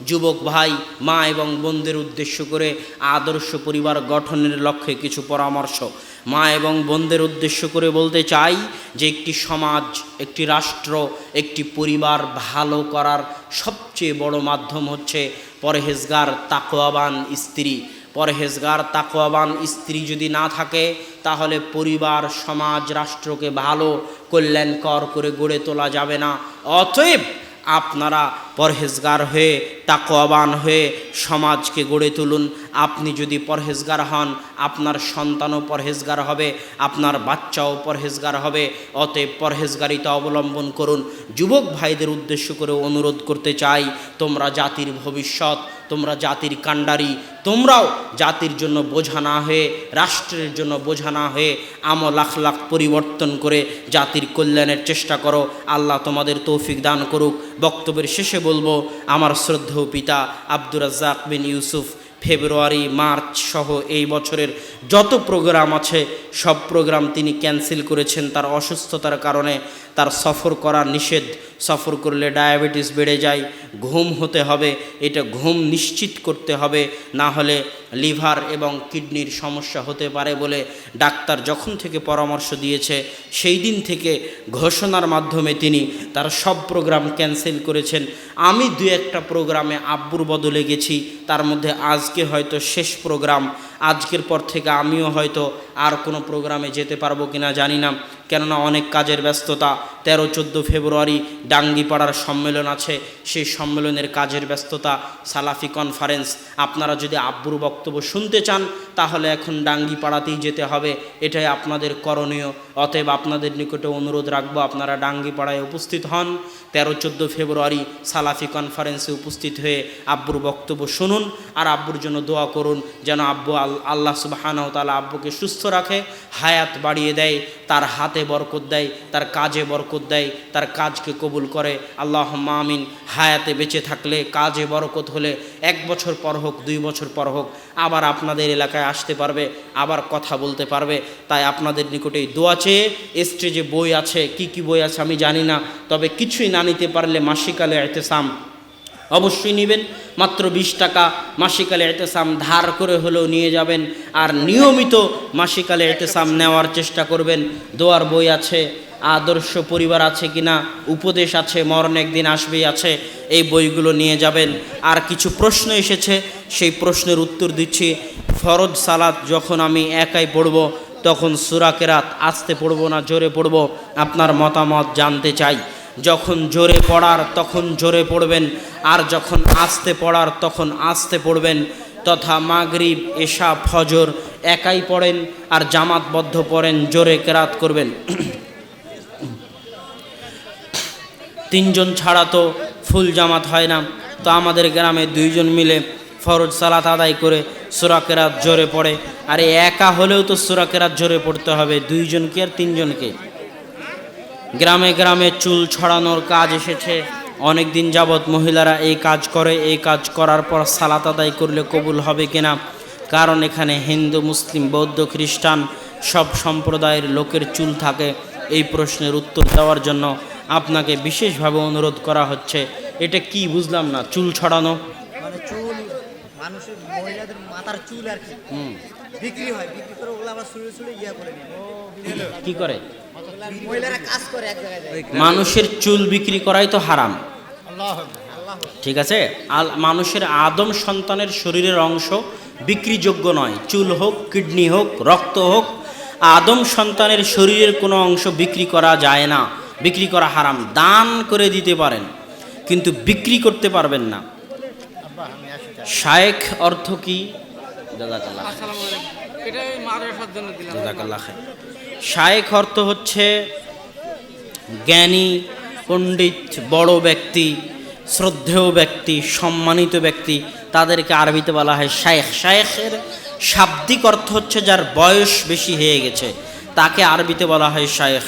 যুবক ভাই, মা এবং বোনদের উদ্দেশ্য করে আদর্শ পরিবার গঠনের লক্ষ্যে কিছু পরামর্শ। মা এবং বোনদের উদ্দেশ্য করে বলতে চাই যে একটি সমাজ, একটি রাষ্ট্র, একটি পরিবার ভালো করার সবচেয়ে বড় মাধ্যম হচ্ছে পরহেজগার তাকোয়াবান স্ত্রী। পরহেজগার তাকোয়াবান স্ত্রী যদি না থাকে, তাহলে পরিবার, সমাজ, রাষ্ট্রকে ভালো, কল্যাণকর করে গড়ে তোলা যাবে না। অতএব আপনারা পরহেজগার হয়ে তাকোয়াবান হয়ে সমাজকে গড়ে তুলুন। আপনি যদি পরহেজগার হন, আপনার সন্তানও পরহেজগার হবে, আপনার বাচ্চাও পরহেজগার হবে। অতএব পরহেজগারিতা অবলম্বন করুন। যুবক ভাইদের উদ্দেশ্য করে অনুরোধ করতে চাই, তোমরা জাতির ভবিষ্যৎ, তোমরা জাতির কাণ্ডারি, তোমরাও জাতির জন্য বোঝা না হয়ে, রাষ্ট্রের জন্য বোঝা না হয়ে আমল আখলাখ পরিবর্তন করে জাতির কল্যাণের চেষ্টা করো। আল্লাহ তোমাদের তৌফিক দান করুক। বক্তব্যের শেষে বলব, আমার শ্রদ্ধেয় পিতা আব্দুর রাজ্জাক বিন ইউসুফ, ফেব্রুয়ারি, মার্চ সহ এই বছরের যত প্রোগ্রাম আছে, সব প্রোগ্রাম তিনি ক্যান্সেল করেছেন তার অসুস্থতার কারণে। তার সফর করা নিষেধ। সফর করলে ডায়াবেটিস বেড়ে যায়, ঘুম হতে হবে, এটা ঘুম নিশ্চিত করতে হবে, না হলে লিভার এবং কিডনির সমস্যা হতে পারে বলে ডাক্তার যখন থেকে পরামর্শ দিয়েছে, সেই দিন থেকে ঘোষণার মাধ্যমে তিনি তার সব প্রোগ্রাম ক্যান্সেল করেছেন। আমি দু একটা প্রোগ্রামে আব্বুর বদলে গেছি, তার মধ্যে আজকে হয়তো শেষ প্রোগ্রাম। আজকের পর থেকে আমিও হয়তো আর কোনো প্রোগ্রামে যেতে পারব কিনা জানি না। কেননা অনেক কাজের ব্যস্ততা তেরো, চোদ্দ ফেব্রুয়ারি ডাঙ্গিপাড়ার সম্মেলন আছে। সেই সম্মেলনের কাজের ব্যস্ততা, সালাফি কনফারেন্স আপনারা যদি আব্বুর বক্তব্য শুনতে চান, তাহলে এখন ডাঙ্গিপাড়াতেই যেতে হবে। এটাই আপনাদের করণীয়। অতএব আপনাদের নিকটে অনুরোধ রাখব, আপনারা ডাঙ্গিপাড়ায় উপস্থিত হন। তেরো, চোদ্দ ফেব্রুয়ারি সালাফি কনফারেন্সে উপস্থিত হয়ে আব্বুর বক্তব্য শুনুন আর আব্বুর জন্য দোয়া করুন যেন আব্বু আল- আল্লাহ সুবাহানাও তালা আব্বুকে সুস্থ রাখে, হায়াত বাড়িয়ে দেয়। তার হাতে বরকত দেয়, তার কাজে বরকত দেয়, তার কাজকে কবুল করে। আল্লাহ মামিন হায়াতে বেঁচে থাকলে কাজে বরকত হলে এক বছর পর হোক, দুই বছর পর হোক, আবার আপনাদের এলাকায় আসতে পারবে, আবার কথা বলতে পারবে। তাই আপনাদের নিকটেই দোয়া স্টেজে বই আছে, কি কি বই আছে আমি জানি না, তবে কিছুই না নিতে পারলে মাসিকালে এতেসাম অবশ্যই নেবেন। মাত্র বিশ টাকা মাসিকালে এতেসাম ধার করে হলেও নিয়ে যাবেন। আর নিয়মিত মাসিকালে এতেসাম নেওয়ার চেষ্টা করবেন। দোয়ার বই আছে, আদর্শ পরিবার আছে কিনা, উপদেশ আছে, মরণ একদিন আসবেই আছে, এই বইগুলো নিয়ে যাবেন। আর কিছু প্রশ্ন এসেছে, সেই প্রশ্নের উত্তর দিচ্ছি। ফরজ সালাত যখন আমি একাই পড়ব, তখন সুরাকেরাত আস্তে পড়ব না, জোরে পড়ব, আপনার মতামত জানতে চাই। যখন জোরে পড়ার তখন জোরে পড়বেন, আর যখন আস্তে পড়ার তখন আস্তে পড়বেন। তথা মাগরিব, এশা, ফজর একাই পড়েন, আর জামাতবদ্ধ পড়েন, জোরে কেরাত করবেন। তিনজন ছাড়া তো ফুল জামাত হয় না। তো আমাদের গ্রামে দুইজন মিলে ফরজ সালাত আদায় করে সুরাকেরাত জোরে পড়ে। আর একা হলেও তো সুরাকেরাত জোরে পড়তে হবে দুইজনকে আর তিনজনকে গ্রামে গ্রামে চুল ছড়ানোর কাজ এসেছে। অনেক দিন যাবৎ মহিলারা এই কাজ করে এই কাজ করার পর সালাত আদায় করলে কবুল হবে কিনা? কারণ এখানে হিন্দু মুসলিম বৌদ্ধ খ্রিস্টান সব সম্প্রদায়ের লোকের চুল থাকে। এই প্রশ্নের উত্তর দেওয়ার জন্য আপনাকে বিশেষভাবে অনুরোধ করা হচ্ছে। এটা কি বুঝলাম না? চুল ছড়ানো? মানে চুল মানুষের মহিলাদের মাথার চুল আর কি। বিক্রি হয় বিক্রি করে ওগুলো আবার শুলে শুলে ইয়া করে কি করে? মহিলারা কাজ করে এক জায়গায় যায়। মানুষের চুল বিক্রি করাই তো হারাম। ঠিক আছে? আল মানুষের আদম সন্তানের শরীরের অংশ বিক্রিযোগ্য নয়। চুল হোক কিডনি হোক রক্ত হোক আদম সন্তানের শরীরের কোনো অংশ বিক্রি করা যায় না। বিক্রি করা হারাম। দান করে দিতে পারেন কিন্তু বিক্রি করতে পারবেন না। শায়েখ অর্থ কি? এটা শায়েখ অর্থ হচ্ছে জ্ঞানী, পণ্ডিত, বড় ব্যক্তি, শ্রদ্ধেয় ব্যক্তি, সম্মানিত ব্যক্তি। তাদেরকে আরবিতে বলা হয় শায়েখ। শায়েখের শাব্দিক অর্থ হচ্ছে যার বয়স বেশি হয়ে গেছে। তাকে আরবিতে বলা হয় শায়েখ।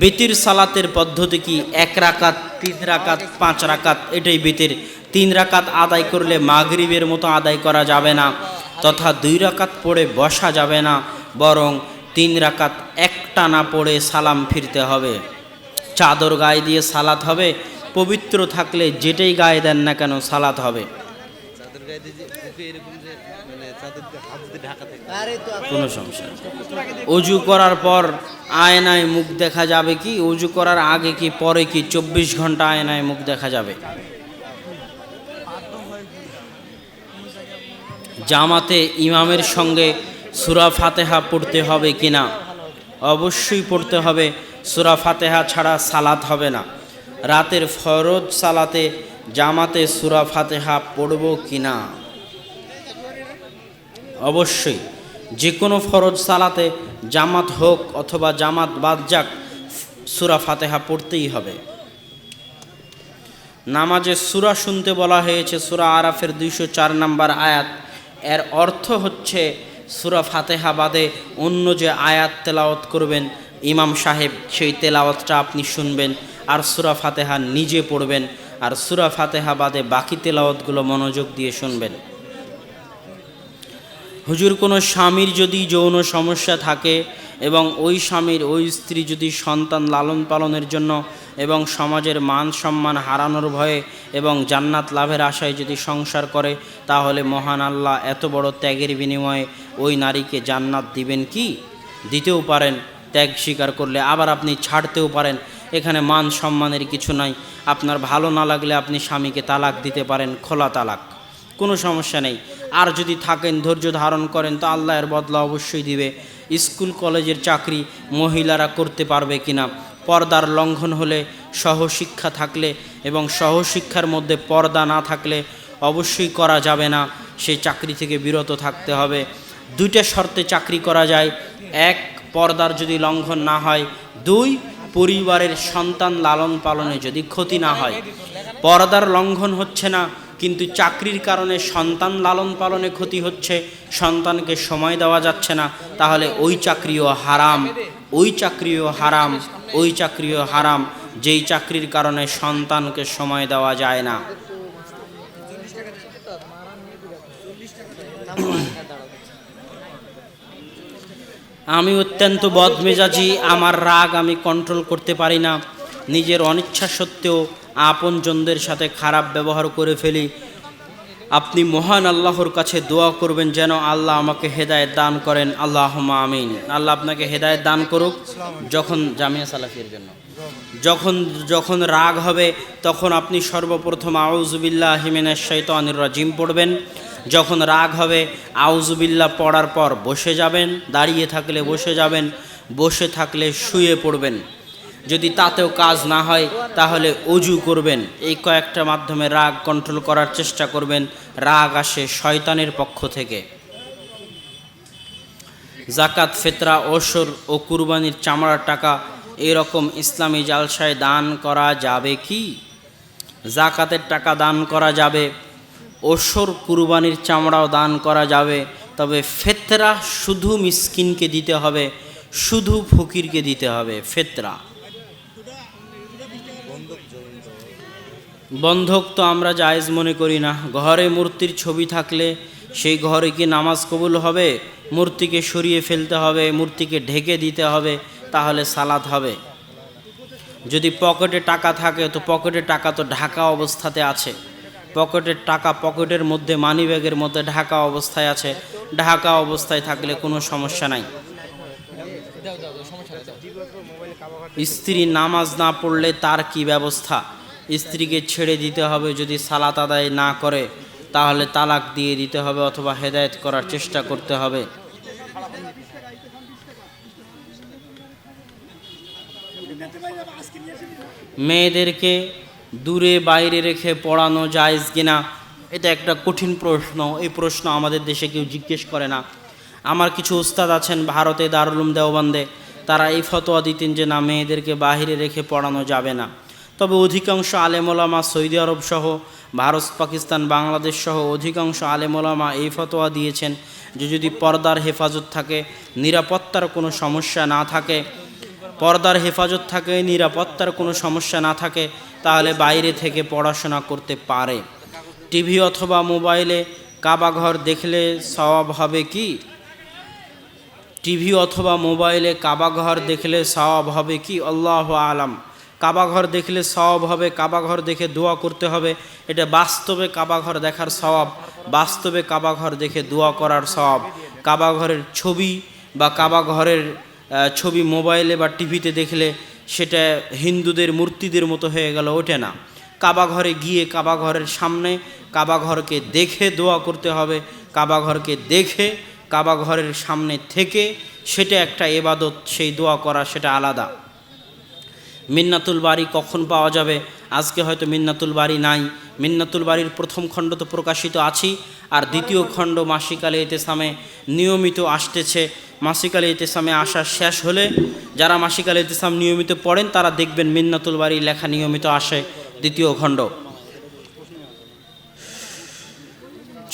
বেতির সালাতের পদ্ধতি কি? এক রাকাত, তিন রাকাত, পাঁচ রাকাত, এটাই বেতির। তিন রাকাত আদায় করলে মাগরিবের মতো আদায় করা যাবে না, তথা দুই রাকাত পড়ে বসা যাবে না, বরং তিন রাকাত একটা না পড়ে সালাম ফিরতে হবে। চাদর গায়ে দিয়ে সালাত হবে পবিত্র থাকলে যেটাই গায়ে দেন না কেন সালাত হবে। চাদর গায়ে দিয়ে যে বুকে এরকম যে মানে চাদর দিয়ে হাত দিয়ে ঢাকা থাকে। আরে তো কোনো সমস্যা অজু করার পর আয়নায় মুখ দেখা যাবে কি? অজু করার আগে কি পরে কি? চব্বিশ ঘণ্টা আয়নায় মুখ দেখা যাবে। জামাতে ইমামের সঙ্গে সুরা ফাতেহা পড়তে হবে কি না? অবশ্যই পড়তে হবে। সুরা ফাতেহা ছাড়া সালাত হবে না। রাতের ফরজ সালাতে জামাতে সুরা ফাতেহা পড়ব কি না? অবশ্যই। যে কোনো ফরজ সালাতে জামাত হোক অথবা জামাত বাদ যাক, সুরা ফাতেহা পড়তেই হবে। নামাজে সুরা শুনতে বলা হয়েছে, সুরা আরাফের দুইশো চার নম্বর আয়াত। এর অর্থ হচ্ছে সুরা ফাতেহা বাদে অন্য যে আয়াত তেলাওয়াত করবেন ইমাম সাহেব, সেই তেলাওয়াতটা আপনি শুনবেন আর সুরা ফাতেহা নিজে পড়বেন আর সুরা ফাতেহা বাদে বাকি তেলাওয়াতগুলো মনোযোগ দিয়ে শুনবেন। হুজুর, কোনো স্বামীর যদি যৌন সমস্যা থাকে এবং ওই স্বামীর, ওই স্ত্রী যদি সন্তান লালন পালনের জন্য এবং সমাজের মান সম্মান হারানোর ভয়ে এবং জান্নাত লাভের আশায় যদি সংসার করে, তাহলে মহান আল্লাহ এত বড় ত্যাগের বিনিময়ে ওই নারীকে জান্নাত দিবেন কি? দিতেও পারেন, ত্যাগ স্বীকার করলে আবার আপনি ছাড়তেও পারেন। এখানে মান সম্মানের কিছু নাই। আপনার ভালো না লাগলে আপনি স্বামীকে তালাক দিতে পারেন, খোলা তালাক। কোনো সমস্যা নেই। আর যদি থাকেন, ধৈর্য ধারণ করেন, তো আল্লাহর বদলা অবশ্যই দিবে। স্কুল, কলেজের চাকরি মহিলারা করতে পারবে কিনা? পর্দার লঙ্ঘন হলে সহশিক্ষা থাকলে এবং সহশিক্ষার মধ্যে পর্দা না থাকলে অবশ্যই করা যাবে না। সেই চাকরি থেকে বিরত থাকতে হবে। দুইটা শর্তে চাকরি করা যায়। এক, পর্দার যদি লঙ্ঘন না হয়। দুই, পরিবারের সন্তান লালন পালনে যদি ক্ষতি না হয়। পর্দার লঙ্ঘন হচ্ছে না। কিন্তু চাকরির কারণে সন্তান লালন পালনে ক্ষতি হচ্ছে, সন্তানকে সময় দেওয়া যাচ্ছে না, তাহলে ওই চাকরিও হারাম, ওই চাকরিও হারাম, ওই চাকরিও হারাম, যেই চাকরির কারণে সন্তানকে সময় দেওয়া যায় না। আমি অত্যন্ত বদমেজাজি, আমার রাগ আমি কন্ট্রোল করতে পারি না। নিজের অনিচ্ছা সত্ত্বেও আপনজনদের সাথে খারাপ ব্যবহার করে ফেলি। আপনি মহান আল্লাহর কাছে দোয়া করবেন যেন আল্লাহ আমাকে হেদায়েত দান করেন। আল্লাহ আমিন। আল্লাহ আপনাকে হেদায়েত দান করুক যখন জামিয়া সালাফির জন্য। যখন যখন রাগ হবে তখন আপনি সর্বপ্রথম আউজুবিল্লাহ হিমেনের শৈতানির রাজিম পড়বেন। যখন রাগ হবে আউজুবিল্লাহ পড়ার পর বসে যাবেন, দাঁড়িয়ে থাকলে বসে যাবেন, বসে থাকলে শুয়ে পড়বেন। যদি তাতেও কাজ না হয়, তাহলে অজু করবেন। এই কয়েকটা মাধ্যমে রাগ কন্ট্রোল করার চেষ্টা করবেন। রাগ আসে শয়তানের পক্ষ থেকে। জাকাত, ফেতরা, ওসর ও কুরবানির চামড়ার টাকা, এরকম ইসলামী জালসায় দান করা যাবে কি? জাকাতের টাকা দান করা যাবে, ওসর, কুরবানির চামড়াও দান করা যাবে, তবে ফেতরা শুধু মিসকিনকে দিতে হবে, শুধু ফকিরকে দিতে হবে, ফেতরা। বন্ধক তো আমরা জায়েজ মনে করি না। ঘরে মূর্তির ছবি থাকলে সেই ঘরে কি নামাজ কবুল হবে? মূর্তিকে সরিয়ে ফেলতে হবে, মূর্তিকে ঢেকে দিতে হবে, তাহলে সালাত হবে। যদি পকেটে টাকা থাকে, তো পকেটে টাকা তো ঢাকা অবস্থাতে আছে। পকেটের টাকা পকেটের মধ্যে মানি ব্যাগের মধ্যে ঢাকা অবস্থায় আছে। ঢাকা অবস্থায় থাকলে কোনো সমস্যা নাই। স্ত্রী নামাজ না পড়লে তার কি ব্যবস্থা? স্ত্রীকে ছেড়ে দিতে হবে যদি সালাত আদায় না করে, তাহলে তালাক দিয়ে দিতে হবে অথবা হেদায়েত করার চেষ্টা করতে হবে। মেয়েদেরকে দূরে বাইরে রেখে পড়ানো যায় কিনা, এটা একটা কঠিন প্রশ্ন। এই প্রশ্ন আমাদের দেশে কেউ জিজ্ঞেস করে না। আমার কিছু উস্তাদ আছেন ভারতে দারুলুম দেওবন্দে, তারা এই ফতোয়া দিতেন যে না, মেয়েদেরকে বাহিরে রেখে পড়ানো যাবে না। তবে অধিকাংশ আলেমোলামা সৌদি আরব সহ, ভারত, পাকিস্তান, বাংলাদেশ সহ অধিকাংশ আলেমোলামা এই ফতোয়া দিয়েছেন যে যদি পর্দার হেফাজত থাকে, নিরাপত্তার কোনো সমস্যা না থাকে, পর্দার হেফাজত থাকে, নিরাপত্তার কোনো সমস্যা না থাকে, তাহলে বাইরে থেকে পড়াশোনা করতে পারে। টিভি অথবা মোবাইলে কাবাঘর দেখলে সওয়াব হবে কি? টিভি অথবা মোবাইলে কাবাঘর দেখলে সওয়াব হবে কি? আল্লাহ আলাম। কাবাঘর দেখলে সওয়াব হবে, কাবাঘর দেখে দোয়া করতে হবে। এটা বাস্তবে কাবাঘর দেখার সওয়াব, বাস্তবে কাবাঘর দেখে দোয়া করার সওয়াব। কাবাঘরের ছবি বা কাবাঘরের ছবি মোবাইলে বা টিভিতে দেখলে সেটা হিন্দুদের মূর্তিদের মতো হয়ে গেল, ওঠে না। কাবাঘরে গিয়ে কাবাঘরের সামনে কাবাঘরকে দেখে দোয়া করতে হবে, কাবাঘরকে দেখে কাবাঘরের সামনে থেকে সেটা একটা এবাদত, সেই দোয়া করা সেটা আলাদা। মিন্নাতুল বাড়ি কখন পাওয়া যাবে? আজকে হয়তো মিন্নাতুল বাড়ি নাই। মিন্নাতুল বাড়ির প্রথম খণ্ড তো প্রকাশিত আছি আর দ্বিতীয় খণ্ড মাসিকালে ইতেসামে নিয়মিত আসতেছে। মাসিকালে ইতেসামে আসা শেষ হলে যারা মাসিকালে ইতেসাম নিয়মিত পড়েন, তারা দেখবেন মিন্নাতুল বাড়ি লেখা নিয়মিত আসে দ্বিতীয় খণ্ড।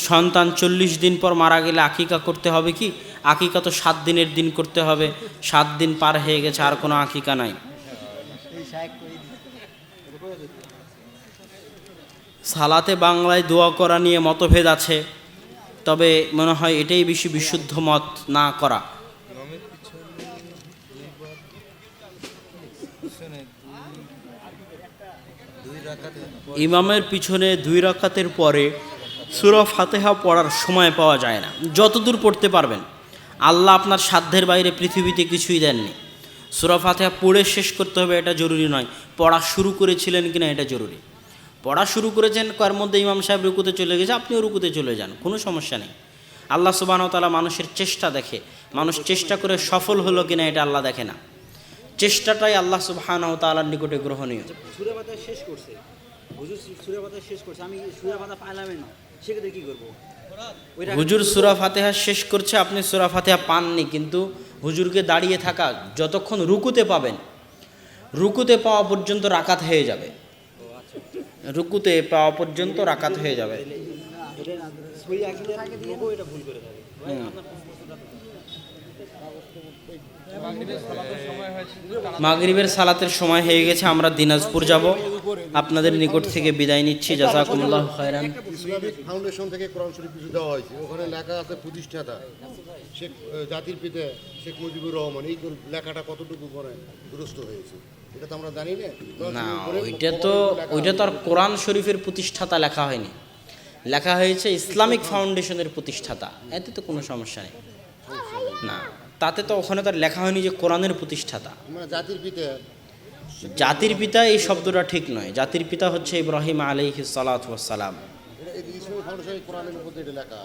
সন্তান চল্লিশ দিন পর মারা গেলে আকিকা করতে হবে কি? আকিকা তো সাত দিনের দিন করতে হবে। সাত দিন পার হয়ে গেছে, আর কোনো আকিকা নাই। সালাতে বাংলায় দোয়া করা নিয়ে মতভেদ আছে, তবে মনে হয় এটাই বেশি বিশুদ্ধ মত না করা। ইমামের পিছনে দুই রাকাতের পরে সুরা ফাতেহা পড়ার সময় পাওয়া যায় না। যতদূর পড়তে পারবেন। আল্লাহ আপনার সাধ্যের বাইরে পৃথিবীতে কিছুই দেননি। সুরা ফাতেহা পড়ে শেষ করতে হবে এটা জরুরি নয়। পড়া শুরু করেছিলেন কিনা এটা জরুরি। পড়া শুরু করেছেন কার মধ্যে ইমাম সাহেব রুকুতে চলে গেছে আপনিও রুকুতে চলে যান কোনো সমস্যা নেই। আল্লাহ সুবাহ তালা মানুষের চেষ্টা দেখে মানুষ চেষ্টা করে সফল হলো কিনা এটা আল্লাহ দেখে না। চেষ্টাটাই আল্লাহ সুবাহ তালার নিকটে গ্রহণীয়। সুরে শেষ করছে। শেষ করছে। আমি পাইলামই না সেক্ষেত্রে কি করব? হুজুর সুরা ফাতেহা শেষ করছে আপনি সুরা ফাতেহা পাননি কিন্তু হুজুরকে দাঁড়িয়ে থাকা যতক্ষণ রুকুতে পাবেন রুকুতে পাওয়া পর্যন্ত রাকাত হয়ে যাবে। রুকুতে পাওয়া পর্যন্ত রাকাত হয়ে যাবে এটা না, সই আসলে লোকও এটা ভুল করে থাকে মাগরিবের সালাতের সময় হয়ে গেছে আমরা দিনাজপুর যাব। আপনাদের নিকট থেকে বিদায় নিচ্ছি। জাজাকুমুল্লাহ খায়রান। ইসলামিক ফাউন্ডেশন থেকে কোরআন শরীফ কিছু দেওয়া হয়েছে। ওখানে লেখা আছে প্রতিষ্ঠাতা শেখ জাতির পিতা শেখ মুজিবুর রহমান। এই লেখাটা কতটুকু পরে দুরস্ত হয়েছে? এটা তো আমরা জানি না। না ওইটা তো ওইটা তো আর কোরআন শরীফের প্রতিষ্ঠাতা লেখা হয়নি। লেখা হয়েছে ইসলামিক ফাউন্ডেশনের প্রতিষ্ঠাতা। এতে তো কোনো সমস্যা নেই। না। তাতে তো ওখানে তার লেখা হয়নি যে কোরআনের প্রতিষ্ঠাতা। মানে জাতির পিতা। জাতির পিতা এই শব্দটা ঠিক নয়। জাতির পিতা হচ্ছে ইব্রাহিম আলহ সালাম লেখা